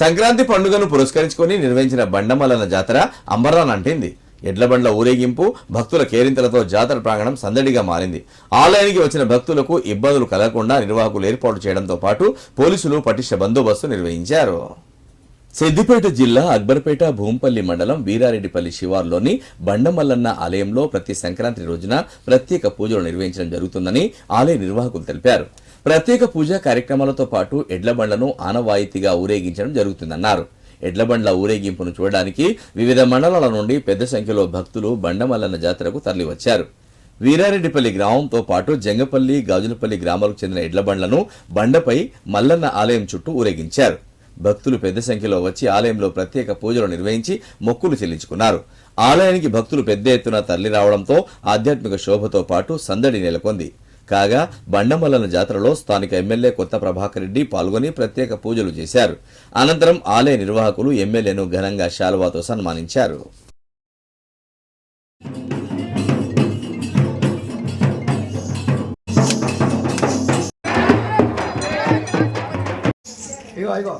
సంక్రాంతి పండుగను పురస్కరించుకొని నిర్వహించిన బండమల్లన జాతర అంబరాన్ అంటింది. ఎడ్లబండ్ల ఊరేగింపు భక్తుల కేరింతలతో జాతర ప్రాంగణం సందడిగా మారింది. ఆలయానికి వచ్చిన భక్తులకు ఇబ్బందులు కలగకుండా నిర్వాహకులు ఏర్పాటు చేయడంతో పాటు పోలీసులు పటిష్ట బందోబస్తు నిర్వహించారు. సిద్దిపేట జిల్లా అక్బర్పేట భూంపల్లి మండలం వీరారెడ్డిపల్లి శివార్లోని బండమల్లన్న ఆలయంలో ప్రతి సంక్రాంతి రోజున ప్రత్యేక పూజలు నిర్వహించడం జరుగుతుందని ఆలయ నిర్వాహకులు తెలిపారు. ప్రత్యేక పూజా కార్యక్రమాలతో పాటు ఎడ్లబండ్లను ఆనవాయితీగా ఊరేగించడం జరుగుతుందన్నారు. ఎడ్లబండ్ల ఊరేగింపును చూడడానికి వివిధ మండలాల నుండి పెద్ద సంఖ్యలో భక్తులు బండమల్లన్న జాతరకు తరలివచ్చారు. వీరారెడ్డిపల్లి గ్రామంతో పాటు జంగపల్లి గాజులపల్లి గ్రామాలకు చెందిన ఎడ్లబండ్లను బండపై మల్లన్న ఆలయం చుట్టూ ఊరేగించారు. భక్తులు పెద్ద సంఖ్యలో వచ్చి ఆలయంలో ప్రత్యేక పూజలు నిర్వహించి మొక్కులు చెల్లించుకున్నారు. ఆలయానికి భక్తులు పెద్ద ఎత్తున తరలి రావడంతో ఆధ్యాత్మిక శోభతో పాటు సందడి నెలకొంది. కాగా బండమల్లన జాతరలో స్థానిక ఎమ్మెల్యే కొత్త ప్రభాకర్ రెడ్డి పాల్గొని ప్రత్యేక పూజలు చేశారు. అనంతరం ఆలయ నిర్వాహకులు ఎమ్మెల్యేను ఘనంగా శాలువాతో సన్మానించారు. ఇగో ఇగో.